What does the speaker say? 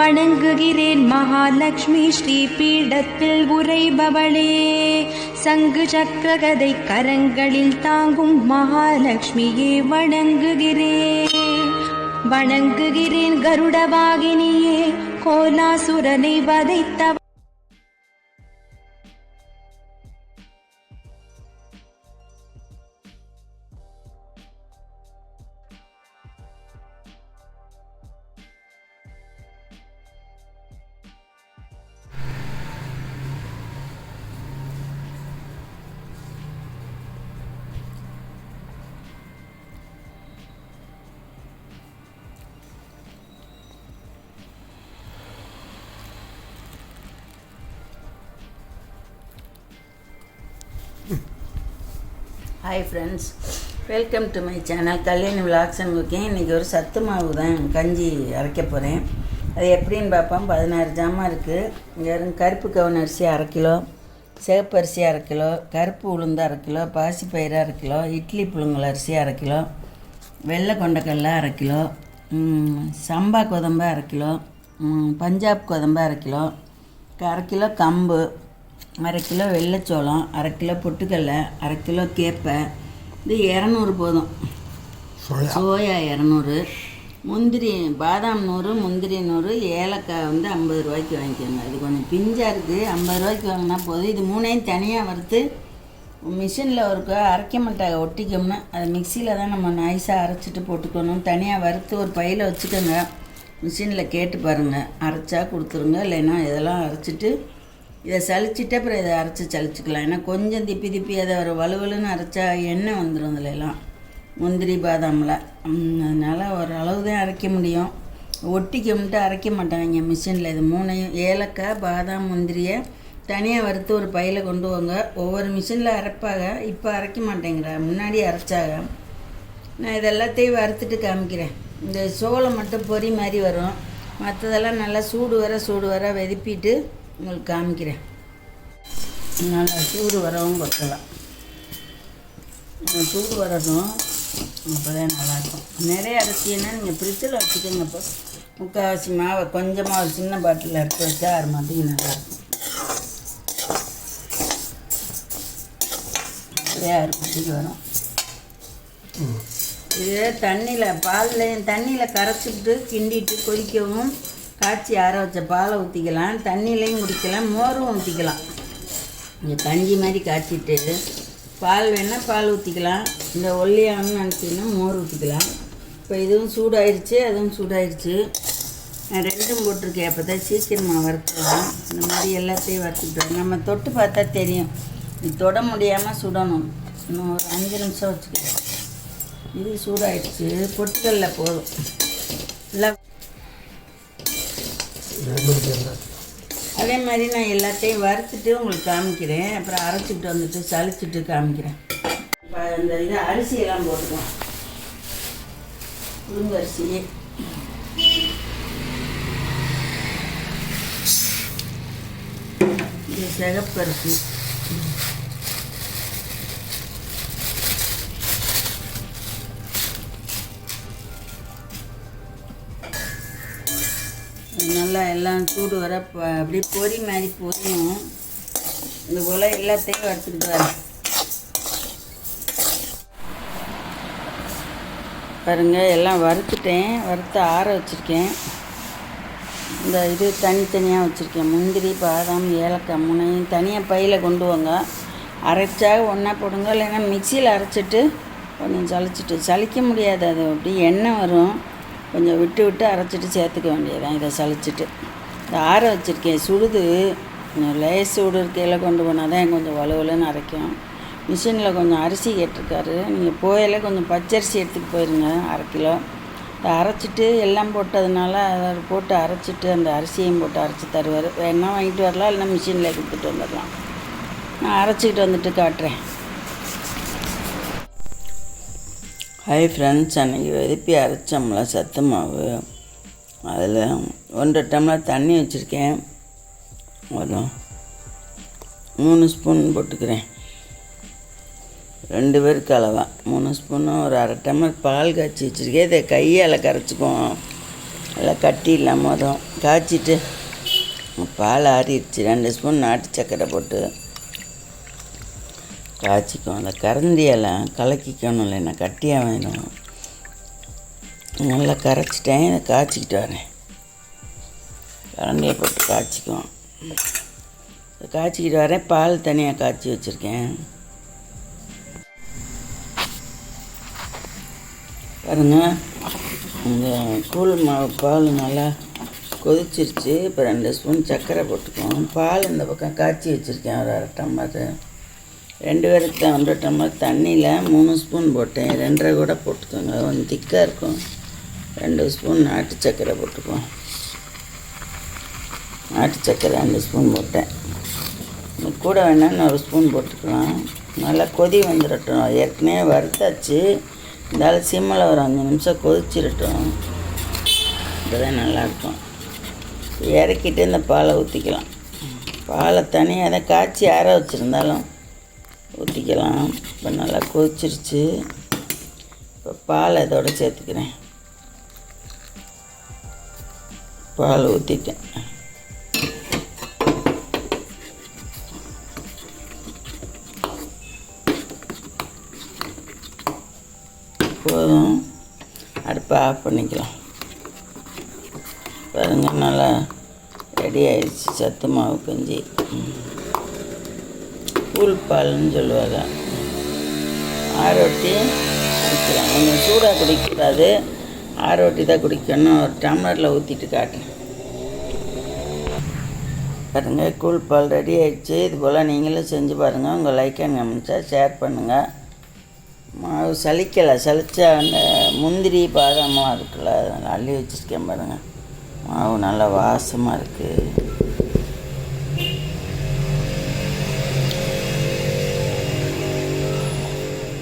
வணங்குகிறேன் மகாலட்சுமி ஸ்ரீ பீடத்தில் உரைபவளே சங்கு சக்கரகதை கரங்களில் தாங்கும் மகாலட்சுமியே வணங்குகிறேன் வணங்குகிறேன் கருடவாகினியே கோலாசுரனை வதைத்தவ hi friends welcome to my channel Kalyani vlogs and cooking இன்றைக்கி ஒரு சத்து மாவு தான் கஞ்சி அரைக்க போகிறேன் அது எப்படின்னு பார்ப்போம். பதினாறு ஜாமான் இருக்குது இங்கே இருந்து கருப்பு கவுன் அரிசி அரை கிலோ சிவப்பு அரிசி அரை கிலோ கருப்பு உளுந்து அரை கிலோ பாசிப்பயிறு அரை கிலோ இட்லி புழுங்கல் அரிசி அரை கிலோ வெள்ளை கொண்டக்கடல அரை கிலோ சம்பா கொதம்பு அரை கிலோ பஞ்சாப் கொதம்பு அரை கிலோ அரை கிலோ கம்பு அரை கிலோ வெள்ளைச்சோளம் அரை கிலோ பொட்டுக்கடலை அரை கிலோ கேப்பை. இது இரநூறு போதும். சோயா? இரநூறு. முந்திரி பாதாம் நூறு முந்திரி நூறு ஏலக்காய் வந்து ஐம்பது ரூபாய்க்கு வாங்கிக்கோங்க. இது கொஞ்சம் பிஞ்சாக இருக்குது ஐம்பது ரூபாய்க்கு வாங்கினா போதும். இது மூணையும் தனியாக வறுத்து மிஷினில் ஒரு அரைக்க மாட்டாங்க. ஒட்டிக்கோம்னா. அது மிக்சியில் தான் நம்ம நைஸாக அரைச்சிட்டு போட்டுக்கணும். தனியாக வறுத்து ஒரு பையில் வச்சுக்கோங்க. மிஷினில் கேட்டு பாருங்கள் அரைச்சா கொடுத்துருங்க. இல்லைன்னா இதெல்லாம் அரைச்சிட்டு இதை சலிச்சிட்டு அப்புறம் இதை அரைச்சி சலிச்சுக்கலாம் ஏன்னா கொஞ்சம் திப்பி திப்பி அதை ஒரு வலுவலுன்னு அரைச்சா எண்ணெய் வந்துடும் இதுல எல்லாம் முந்திரி பாதாமில். அதனால் ஓரளவு தான் அரைக்க முடியும். ஒட்டிக்க மட்டும் அரைக்க மாட்டாங்க மிஷினில். இது மூணையும் ஏலக்காய் பாதாம் முந்திரியை தனியாக வறுத்து ஒரு பையில் கொண்டு வாங்க ஒவ்வொரு மிஷினில் அரைப்பாங்க இப்போ அரைக்க மாட்டேங்கிறா. முன்னாடி அரைச்சாங்க நான் இதெல்லாத்தையும் வறுத்துட்டு காமிக்கிறேன். இந்த சோளம் மட்டும் பொரி மாதிரி வரும். மற்றதெல்லாம் நல்லா சூடு வர சூடு வர வெதுப்பிட்டு உங்களுக்கு காமிக்கிறேன். நல்லா சூடு வரவும் கொத்தலாம் சூடு வரணும் அப்போ தான் நல்லாயிருக்கும். நிறைய அரிசினா நீங்கள் ஃப்ரிட்ஜில் வச்சுக்கோங்க இப்போ முக்கால்வாசி மாவை கொஞ்சமாக ஒரு சின்ன பாட்டிலில் எடுத்து வச்சா அது மாதிரி நல்லாயிருக்கும். நிறையா குட்டிக்கு வரும். இது தண்ணியில் பாலில் தண்ணியில் கரைச்சிட்டு கிண்டிட்டு கொதிக்கவும் காய்ச்சி ஆற வச்ச பாலை ஊற்றிக்கலாம் தண்ணியிலையும் குடிக்கலாம் மோரும் ஊற்றிக்கலாம் இந்த கஞ்சி மாதிரி காய்ச்சிட்டு பால் வேணால் பால் ஊற்றிக்கலாம் இந்த ஒல்லியாகனு நினச்சிங்கன்னா மோர் ஊற்றிக்கலாம் இப்போ இதுவும் சூடாயிருச்சு அதுவும் சூடாயிருச்சு. நான் ரெண்டும் போட்டிருக்கேன். அப்போ தான் சீக்கிரமாக வறுத்துக்கலாம் இந்த மாதிரி எல்லாத்தையும் வறுத்துக்கிட்டோம் நம்ம தொட்டு பார்த்தா தெரியும். இது தொட முடியாமல் சுடணும். இன்னும் ஒரு அஞ்சு நிமிஷம் வச்சுக்கலாம் இது சூடாயிடுச்சு பொட்டுக்கல்ல போதும். இல்லை அதே மாதிரி நான் எல்லாத்தையும் வறுத்துட்டு உங்களுக்கு காமிக்கிறேன். அப்புறம் அரைச்சிட்டு வந்துட்டு சலிச்சிட்டு காமிக்கிறேன். இப்போ இந்த இது அரிசியெல்லாம் போட்டுக்கலாம். உளுந்து அரிசி. இது சிகப்பரிசி நல்லா எல்லாம் சூடு வர அப்படியே பொரி மாதிரி பொரியும். இந்த போல் எல்லாத்தையும் வறுத்துக்கிட்டு வரேன் பாருங்க எல்லாம் வறுத்துட்டேன். வறுத்து ஆற வச்சுருக்கேன். இந்த இது தனித்தனியாக வச்சுருக்கேன். முந்திரி பாதாம் ஏலக்காய் முனையும் தனியாக பையில் கொண்டு வாங்க. அரைச்சா ஒன்றா போடுங்க. இல்லைன்னா மிக்சியில் அரைச்சிட்டு கொஞ்சம் சலிச்சிட்டு சலிக்க முடியாது. அது அப்படி எண்ணெய் வரும். கொஞ்சம் விட்டு விட்டு அரைச்சிட்டு சேர்த்துக்க வேண்டியதான் இதை சலிச்சிட்டு இந்த ஆற வச்சுருக்கேன். சுடுது. கொஞ்சம் லேஸ் சூடு இருக்கையில் கொண்டு போனால் தான் கொஞ்சம் வலுவலுன்னு அரைக்கும். மிஷினில் கொஞ்சம் அரிசி கேட்டிருக்காரு. நீங்கள் போயில கொஞ்சம் பச்சரிசி எடுத்துகிட்டு போயிருங்க அரை கிலோ. இதை அரைச்சிட்டு எல்லாம் போட்டதுனால அதை போட்டு அரைச்சிட்டு அந்த அரிசியும் போட்டு அரைச்சி தருவார். வேணா வாங்கிட்டு வரலாம் இல்லைன்னா மிஷினில் கொடுத்துட்டு வந்துடலாம். நான் அரைச்சிக்கிட்டு வந்துட்டு காட்டுறேன். ஹாய் ஃப்ரெண்ட்ஸ் அன்றைக்கி வெதுப்பி அரைச்சோம்ல சத்து மாவு. அதில் ஒன்றரை டம்ளர் தண்ணி வச்சுருக்கேன். ஒரு மூணு ஸ்பூன் போட்டுக்கிறேன். ரெண்டு பேருக்கு அளவா. மூணு ஸ்பூனும் ஒரு அரை டம்ளர் பால் காய்ச்சி வச்சுருக்கேன். இதை கையால் கரைச்சிக்குவோம். நல்லா கட்டி இல்லாமல் வரும். காய்ச்சிட்டு பால் ஆறிடுச்சு. ரெண்டு ஸ்பூன் நாட்டு சர்க்கரை போட்டு. காய்ச்சிக்கும். அந்த கரண்டியெல்லாம் கலக்கிக்கணும் இல்லைன்னா கட்டியாக வேணும். நல்லா கரைச்சிட்டேன். இதை காய்ச்சிக்கிட்டு வரேன்? கரண்டியை போட்டு காய்ச்சிக்கும். காய்ச்சிக்கிட்டு வரேன். பால் தனியாக காய்ச்சி வச்சுருக்கேன். பாருங்க இந்த கூழ் மாவு பால் நல்லா கொதிச்சிருச்சு. இப்போ ரெண்டு ஸ்பூன் சர்க்கரை போட்டுக்குவோம். பால் இந்த பக்கம் காய்ச்சி வச்சுருக்கேன். ஒரு அரை டம்ளர். ரெண்டு பேருக்கு ஒன்றரை டம்ளர் தண்ணியில் மூணு ஸ்பூன் போட்டேன். ரெண்டரை கூட போட்டுக்கோங்க. கொஞ்சம் திக்காக இருக்கும். ரெண்டு ஸ்பூன் நாட்டு சர்க்கரை போட்டுக்குவோம். நாட்டு சர்க்கரை ரெண்டு ஸ்பூன் போட்டேன். கூட வேணால் ஒரு ஸ்பூன் போட்டுக்கலாம். நல்லா கொதி வந்துடட்டும் ஏற்கனவே வறுத்தாச்சு. இருந்தாலும் சிம்மில் ஒரு அஞ்சு நிமிஷம் கொதிச்சிடட்டும் இதுதான் நல்லாயிருக்கும். இறக்கிட்டு இந்த பாலை ஊற்றிக்கலாம் பாலை தனியாக அதை காய்ச்சி ஆற வச்சுருந்தாலும் ஊற்றிக்கலாம். இப்போ நல்லா கொதிச்சிருச்சு. இப்போ பால் இதோட சேர்த்துக்கிறேன். பால் ஊற்றிட்டேன் போதும். அடுப்பை ஆஃப் பண்ணிக்கலாம். பாருங்கள் நல்லா ரெடி ஆயிடுச்சு. சத்து மாவு கஞ்சி. கூழ் பால்னு சொல்லுவாங்க. ஆரோட்டி குடிக்கலாம். கொஞ்சம் சூடாக குடிக்கக்கூடாது ஆரோட்டி தான் குடிக்கணும். ஒரு டம்ளரில் ஊற்றிட்டு காட்டுறேன் பாருங்கள் கூழ் பால் ரெடி ஆகிடுச்சு இது போல் நீங்களும் செஞ்சு பாருங்கள் உங்கள் லைக் அண்ட் கமெண்ட்ஸை ஷேர் பண்ணுங்கள் மாவு சலிக்கலை சலிச்சா அந்த முந்திரி பாதாமும் இருக்குல்ல அள்ளி வச்சுருக்கேன் பாருங்கள் மாவு நல்லா வாசமாக இருக்குது